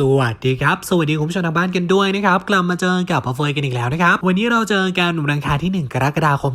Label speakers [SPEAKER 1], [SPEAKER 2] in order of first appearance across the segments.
[SPEAKER 1] สวัสดีครับ สวัสดีคุณผู้ชมทางบ้านกันด้วยนะครับ กลับมาเจอกับอัลเฟยกันอีกแล้วนะครับ วันนี้เราเจอกันวันอังคารที่ 1 กรกฎาคม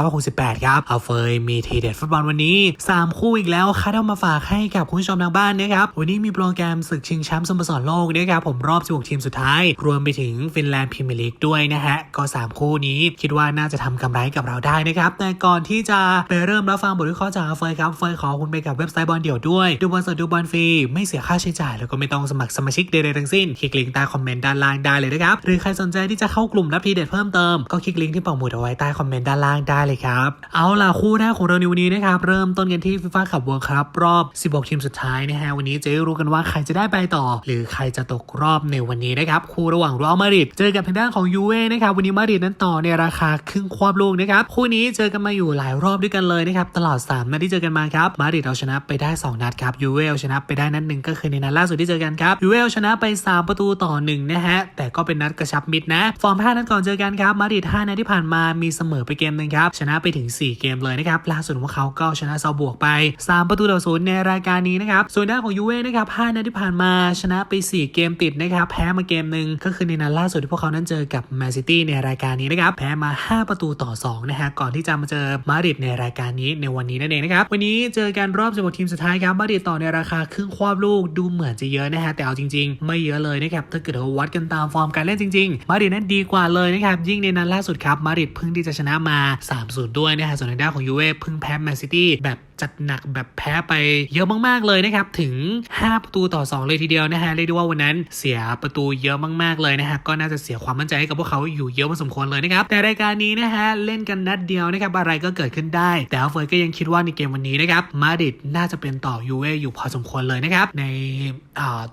[SPEAKER 1] 2568 ครับอเฟยมีทีเด็ดฟุตบอลวันนี้ 3 คู่อีกแล้วคัดเอามาฝากให้กับคุณผู้ชมทางบ้านนะครับ วันนี้มีโปรแกรมศึกชิงแชมป์สโมสรโลกนะครับผมรอบ 16 ทีมสุดท้าย รวมไปถึงฟินแลนด์พรีเมียร์ลีกด้วยนะฮะก็ 3 คู่นี้คิดว่าน่าจะทำกำไรกับเราได้นะครับแต่ก่อนที่จะไปเริ่มรับฟังบทวิเคราะห์จากอเฟยครับเฟยขอคุณไปกับเว็บไซต์บอลเดี่ยวด้วยดูบอลสดดูบอลฟรีไม่เสียค่าใช้จ่ายแล้วก็ไม่ต้องสมัครสมาชิกใดๆทั้งสิ้น คลิกลิงก์ใต้คอมเมนต์ด้านล่างได้เลยนะครับ หรือใครสนใจที่จะเข้ากลุ่มรับทีเด็ดเพิ่มเติม ก็คลิกลิงก์ที่ปักหมุดเอาไว้ใต้คอมเมนต์ด้านล่างได้เลยครับ เอาล่ะคู่แรกของเราในวันนี้นะครับ เริ่มต้นกันที่ฟีฟ่าขับเวิร์ครับรอบ 16 ทีมสุดท้ายนะฮะ วันนี้จะได้รู้กันว่าใครจะได้ไปต่อ หรือใครจะตกรอบในวันนี้นะครับ คู่ระหว่างรอัลมาดริดเจอกับทางด้านของยูเว่นะครับ วันนี้มาดริดนั้นต่อในราคาครึ่งควบลูกนะครับ คู่นี้เจอกันมาอยู่หลายรอบด้วยกันเลยนะครับ ตลอด 3 นัดที่เจอกันมาครับ มาดริดเอาชนะไปได้ 2 นัดครับ ยูเว่เอาชนะไปได้นัดหนึ่งก็คือในนัดล่าสุดที่เจอกันครับ ยูเว่เอาชนะไป 3 ประตูต่อ1นะฮะ แต่ก็เป็นนัดกระชับมิตรนะ ฟอร์ม 5 นัดก่อนเจอกันครับมาดริด5นัดที่ผ่านมามีเสมอไปเกมหนึ่งครับ ชนะไปถึง 4 เกมเลยนะครับล่าสุดของเขาก็ชนะเซาบวกไป 3 ประตูต่อศูนย์ในรายการนี้นะครับ ส่วนด้านของยูเว่นะครับ5นัดที่ผ่านมาชนะไป 4 เกมติดนะครับแพ้มาเกมหนึ่งก็คือในนัดล่าสุดที่พวกเขานั้นเจอกับแมนซิตี้ในรายการนี้นะครับแพ้มา 5 ประตูต่อ2นะฮะก่อนที่จะมาเจอมาดริดในรายการนี้ในวันนี้นั่นเองนะครับวันนี้เจอกันรอบ16ทีมสุดท้ายครับมาดริดต่อในราคาครึ่งควบลูกดูเหมือนจะเยอะนะฮะแต่เอาจริง ๆ ไม่เยอะเลยนะครับถ้าเกิดว่าวัดกันตามฟอร์มการเล่นจริง ๆ มาดริดนั้นดีกว่าเลยนะครับยิ่งในนัดล่าสุดครับมาดริดเพิ่งที่จะชนะมา3-0ด้วยนะฮะส่วนทางด้านของยูเว่เพิ่งแพ้แมนซิตี้แบบจัดหนักแบบแพ้ไปเยอะมากๆเลยนะครับ ถึง 5 ประตูต่อ 2 เลยทีเดียวนะฮะเรียกได้ว่าวันนั้นเสียประตูเยอะมากๆเลยนะฮะก็น่าจะเสียความมั่นใจให้กับพวกเขาอยู่เยอะพอสมควรเลยนะครับ แต่รายการนี้นะฮะเล่นกันนัดเดียวนะครับอะไรก็เกิดขึ้นได้ แต่อัลเฟยก็ยังคิดว่าในเกมวันนี้นะครับมาดริดน่าจะเป็นต่อยูเว่อยู่พอสมควรเลยนะครับใน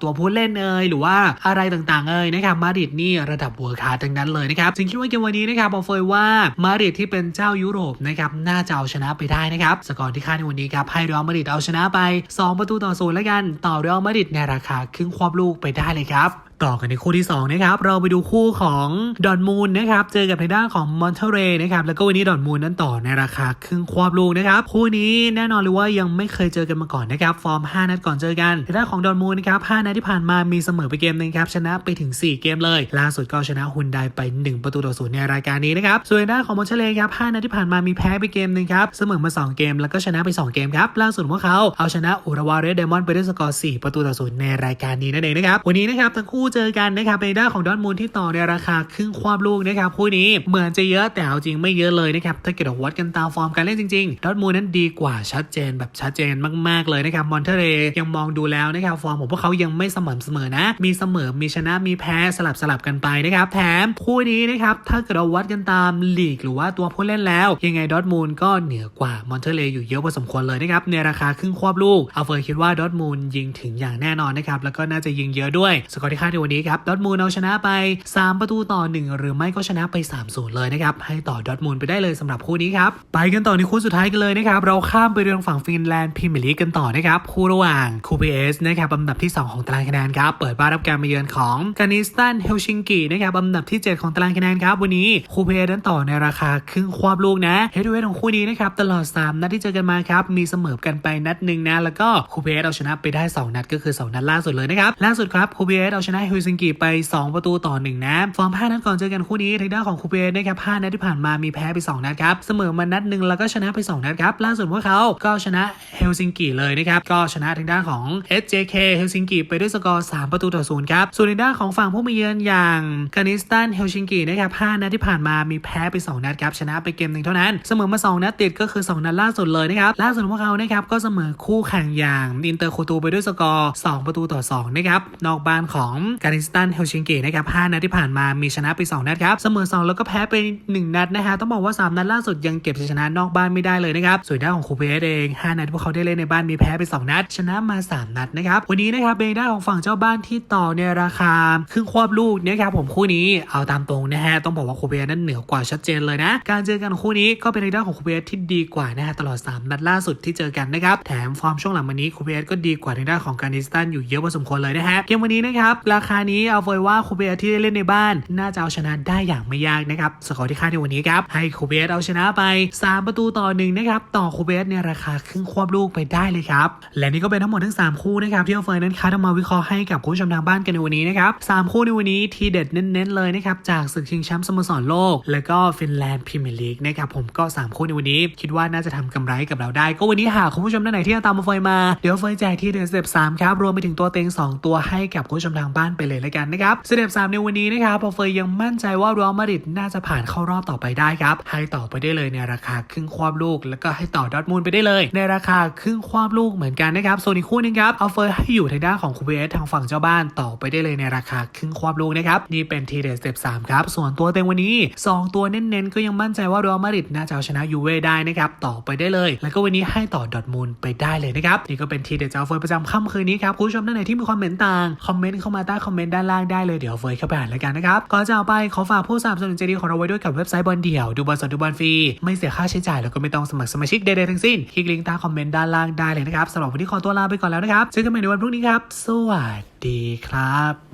[SPEAKER 1] ตัวผู้เล่นเอ่ยหรือว่าอะไรต่างๆเอ่ยนะครับมาดริดนี่ระดับหัวขาทั้งนั้นเลยนะครับจึงคิดว่าเกมวันนี้นะครับอัลเฟยว่ามาดริดที่เป็นเจ้ายุโรปนะครับน่าจะเอาชนะไปได้นะครับสกอร์ที่คาดในวันนี้ครับให้เรอัลมาดริดเอาชนะไป 2 ประตูต่อศูนย์แล้วกัน ต่อเรอัลมาดริดในราคาครึ่งควบลูกไปได้เลยครับ ต่อกันในคู่ที่2นะครับเราไปดูคู่ของดอนมูลนะครับเจอกับทางด้านของมอนเทเรนะครับแล้วก็วันนี้ดอนมูลนั้นต่อในราคาครึ่งควบลูกนะครับคู่นี้แน่นอนเลยว่ายังไม่เคยเจอกันมาก่อนนะครับฟอร์ม 5 นัดก่อนเจอกันทางด้านของดอนมูลนะครับ5นัดที่ผ่านมามีเสมอไปเกมหนึงครับชนะไปถึง 4 เกมเลย ล่าสุดก็ชนะฮุนไดไป 1 ประตูต่อศูนย์ในรายการนี้นะครับส่วนทางด้านของมอนเทเรครับ5นัดที่ผ่านมามีแพ้ไปเกมหนึงครับเสมอมา 2 เกม แล้วก็ชนะไป 2 เกมครับล่าสุดพวกเขาเอาชนะอุรวาเรสเดมอนไปด้วยสกอร์4ประตูต่อศูนย์ในรายการนี้นั่นเองนะครับวันนี้นะครับทั้งคู่เจอกันนะครับในด้านของดอทมูลที่ต่อในราคาครึ่งควบลูกนะครับคู่นี้เหมือนจะเยอะแต่เอาจริงไม่เยอะเลยนะครับถ้าเกิดวัดกันตามฟอร์มการเล่นจริงๆดอทมูลนั้นดีกว่าชัดเจนแบบชัดเจนมากๆเลยนะครับมอนเทเรยังมองดูแล้วนะครับฟอร์มของพวกเขายังไม่สม่ำเสมอนะ มีเสมอมีชนะมีแพ้สลับสลับกันไปนะครับแถมคู่นี้นะครับถ้าเกิดเราวัดกันตามลีกหรือว่าตัวผู้เล่นแล้ว ยังไงดอทมูลก็เหนือกว่ามอนเทเรอยู่เยอะพอสมควรเลยนะครับในราคาครึ่งควบลูกเอาเฟอร์คิดว่าดอทมูลยิงถึงอย่างแน่นอนนะครับแล้วก็น่าจะยิงเยอะด้วยสกอร์ที่คาดวันนี้ครับดอทมูลเอาชนะไป 3 ประตูต่อ 1 หรือไม่ก็ชนะไป3-0เลยนะครับ ให้ต่อดอทมูลไปได้เลยสำหรับคู่นี้ครับ ไปกันต่อในคู่สุดท้ายกันเลยนะครับ เราข้ามไปเรื่องฝั่งฟินแลนด์พรีเมียร์ลีกกันต่อนะครับ คู่ระหว่างคูเ s นะครับอันดับที่ 2 ของตารางคะแนนครับ เปิดบ้านรับการมาเยือนของกานิสตันเฮลชิงกินะครับอันดับที่ 7 ของตารางคะแนนครับวันนี้คูเ s นั้นต่อในราคาครึ่งควบลูกนะเฮดเวทของคู่นี้นะครับตลอด 3 นัดที่เจอกันมาครับมีเสมอกันไปนัดหนึ่งนะแล้วก็คูเ s เอาชนะไปได้ 2 นัดก็คือ 2 นัดล่าสุดเลยนะครับล่าสุดครับคูเ s เอาชนะเฮลชิงกิไป 2 ประตูต่อ 1 นะ ฟอร์ม 5 นัดก่อนเจอกันคู่นี้ทางด้านของคูเปนะครับ5นัดที่ผ่านมามีแพ้ไป 2 นัดครับ เสมอมานัดหนึ่งแล้วก็ชนะไป 2 นัดครับ ล่าสุดพวกเขาก็ชนะเฮลซิงกิเลยนะครับ ก็ชนะทางด้านของ SJK เฮลซิงกิไปด้วยสกอร์ 3 ประตูต่อศูนย์ครับ ส่วนทางด้านของฝั่งผู้มาเยือนอย่างกานิสตันเฮลซิงกินะครับ5นัดที่ผ่านมามีแพ้ไป 2 นัดครับ ชนะไปเกมหนึ่งเท่านั้น เสมอมา 2 นัดติดก็คือ 2 นัดล่าสุดเลยนะครับ ล่าสุดพวกเขานะครับก็เสมอคู่แข่งอย่างอินเตอร์โคตูไปด้วยสกอร์ 2 ประตูต่อ 2 นะครับ นอกบ้านของกานิสตันเฮลซิงเกนะครับ5นัดที่ผ่านมามีชนะไป 2 นัดครับ เสมอ 2 แล้วก็แพ้ไป 1 นัดนะฮะต้องบอกว่า 3 นัดล่าสุดยังเก็บชัยชนะนอกบ้านไม่ได้เลยนะครับส่วนด้านของคูเปสเอง5นัดที่พวกเขาได้เล่นในบ้านมีแพ้ไป 2 นัด ชนะมา 3 นัดนะครับวันนี้นะครับเป็นด้านของฝั่งเจ้าบ้านที่ต่อในราคาครึ่งควบลูกนะครับผมคู่นี้เอาตามตรงนะฮะต้องบอกว่าคูเปสนั้นเหนือกว่าชัดเจนเลยนะ การเจอกันคู่นี้ก็เป็นในด้านของคูเปสที่ดีกว่านะฮะตลอด 3 นัดล่าสุดที่เจอกันนะครับแถมฟอร์มช่วงหลังวันนี้คูเปสก็ดีกว่าในด้านของการิสตันอยู่เยอะพอสมควรเลยนะฮะเกมวันนี้นะครับราคคานี้เอาเฟยว่าคูเบสที่ได้เล่นในบ้าน น่าจะเอาชนะได้อย่างไม่ยากนะครับสกอร์ที่คาดในวันนี้ครับให้คูเบสเอาชนะไป 3 ประตูต่อหนึ่งนะครับต่อคูเบสในราคาครึ่งควบลูกไปได้เลยครับและนี่ก็เป็นทั้งหมดทั้ง 3 คู่นะครับที่เอาเฟยนั้นคัดเอามาวิเคราะห์ให้กับคุณผู้ชมทางบ้านกันในวันนี้นะครับสามคู่ในวันนี้ทีเด็ดเน้นๆเลยนะครับจากศึกชิงแชมป์สโมสรโลก แล้วก็ฟินแลนด์พรีเมียร์ลีกนะครับผมก็ 3 คู่ในวันนี้คิดว่าน่าจะทำกำไรกับเราได้ ก็วันนี้หากคุณผู้ชมท่านไหนที่ตามมาเฟยมาเดี๋ยวเฟยแจกที่เดือนสเต็ปสามครับรวมไปถึงตัวเต็ง2 ตัวให้กับคุณผู้ชมทางบ้านไปเลยแล้วกันนะครับสเต็ปสามในวันนี้นะครับพอเฟยยังมั่นใจว่าเรอัลมาดริดน่าจะผ่านเข้ารอบต่อไปได้ครับ ให้ต่อไปได้เลยในราคาครึ่งควบลูก แล้วก็ให้ต่อดอทมูลไปได้เลย ในราคาครึ่งควบลูกเหมือนกันนะครับส่วนอีกคู่หนึงครับเอาเฟยให้อยู่ทางด้านของคูเบสทางฝั่งเจ้าบ้านต่อไปได้เลยในราคาครึ่งควบลูกนะครับนี่เป็นทีเด็ดสเต็ปสามครับส่วนตัวเต็งวันนี้ 2 ตัวเน้นๆก็ยังมั่นใจว่าเรอัลมาดริดน่าจะเอาชนะยูเว่ได้นะครับต่อไปได้เลย แล้วก็วันนี้ให้ต่อดอทมูลไปได้เลยนะครับนี่ก็เป็นทีเด็ดจาเฟยประจำค่ำคืนนี้ครับคุณผู้ชมท่านไหนที่มีความเห็นต่างคอมเมนต์เข้ามาใต้คอมเมนต์ด้านล่างได้เลยเดี๋ยวเฟยเข้าไปอ่านแล้วกันนะครับก่อนจะเอาไปขอฝากผู้สนับสนุนใจดีของเราไว้ด้วยกับเว็บไซต์บอลเดี่ยวดูบอลสดดูบอลฟรีไม่เสียค่าใช้จ่ายแล้วก็ไม่ต้องสมัครสมาชิกใดๆทั้งสิ้นคลิกลิงก์ใต้คอมเมนต์ด้านล่างได้เลยนะครับสำหรับวันนี้ขอตัวลาไปก่อนแล้วนะครับเจอกันใหม่ในวันพรุ่งนี้ครับ สวัสดีครับ